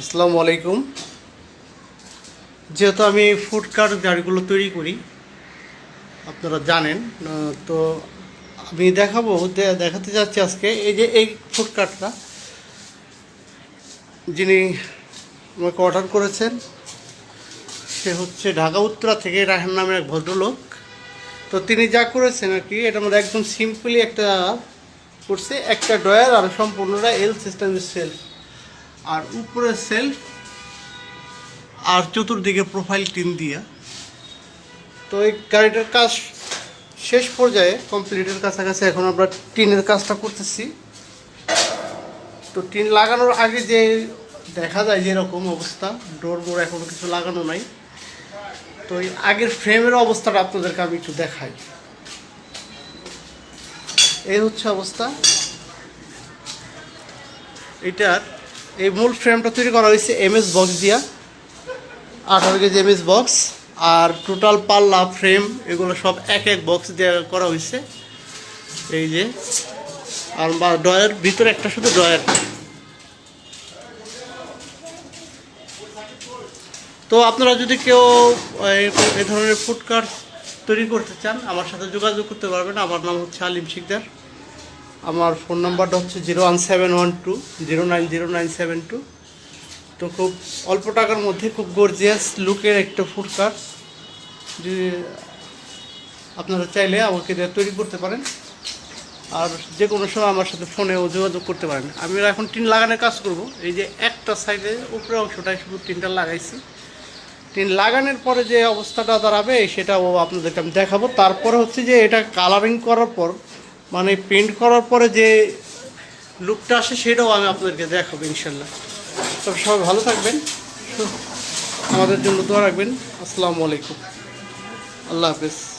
আসসালামু আলাইকুম। যেহেতু আমি ফুড কার্ট গাড়িগুলো তৈরি করি, আপনারা জানেন তো আমি দেখাবো দেখাতে যাচ্ছি আজকে। এই যে এই ফুড কার্টটা যিনি আমাকে অর্ডার করেছেন, সে হচ্ছে ঢাকা উত্তরা থেকে রাহান নামের এক ভদ্রলোক। তো তিনি যা করেছেন আর কি, এটা আমাদের একদম সিম্পলি একটা করছে একটা ডয়ার আর সম্পূর্ণটা এল সিস্টেমের সেলফ আর উপরে সেলফ আর চতুর্দিকে প্রোফাইল টিন দিয়া। তো এই গাড়িটার কাজ শেষ পর্যায়ে কমপ্লিটের কাছাকাছি এখন আমরা টিনের কাজটা করতেছি। তো টিন লাগানোর আগে যে দেখা যায় যে এরকম অবস্থা ডোর বোর এখনও কিছু লাগানো নাই। তো এই আগের ফ্রেমের অবস্থাটা আপনাদেরকে আমি একটু দেখাই। এই হচ্ছে অবস্থা। এটার এই মূল ফ্রেমটা তৈরি করা হয়েছে এমএস বক্স দিয়া। আঠারো কেজি এমএস বক্স আর টোটাল পাল্লা ফ্রেম এগুলো সব এক এক বক্স দিয়ে করা হয়েছে। এই যে, আর বা ডয়ার ভিতরে একটা শুধু ডয়ার তো আপনারা যদি কেউ, এই- ধরনের ফুড কার্ট তৈরি করতে চান, আমার সাথে যোগাযোগ করতে পারবেন। আমার নাম হচ্ছে আলিম শিকদার। আমার ফোন নাম্বারটা হচ্ছে zero one seven one two, zero nine zero nine seven two. তো খুব অল্প টাকার মধ্যে খুব গর্জিয়াস লুকের একটা ফুড কার্ট যে আপনারা চাইলে আমাকে তৈরি করতে পারেন। আর যে কোনো সময় আমার সাথে ফোনেও যোগাযোগ করতে পারেন। আমি এখন টিন লাগানোর কাজ করব। এই যে একটা সাইডে উপরে অংশটায় শুধু টিনটা লাগাইছি। টিন লাগানোর পরে যে অবস্থাটা দাঁড়াবে, সেটাও আপনাদেরকে আমি দেখাবো। তারপরে হচ্ছে যে এটা কালারিং করার পর মানে পেন্ট করার পরে যে লুকটা আসে সেটাও আমি আপনাদেরকে দেখাবো ইনশাল্লাহ। তবে সবাই ভালো থাকবেন। আমাদের জন্য দোয়া রাখবেন। আসসালামু আলাইকুম। আল্লাহ হাফেজ।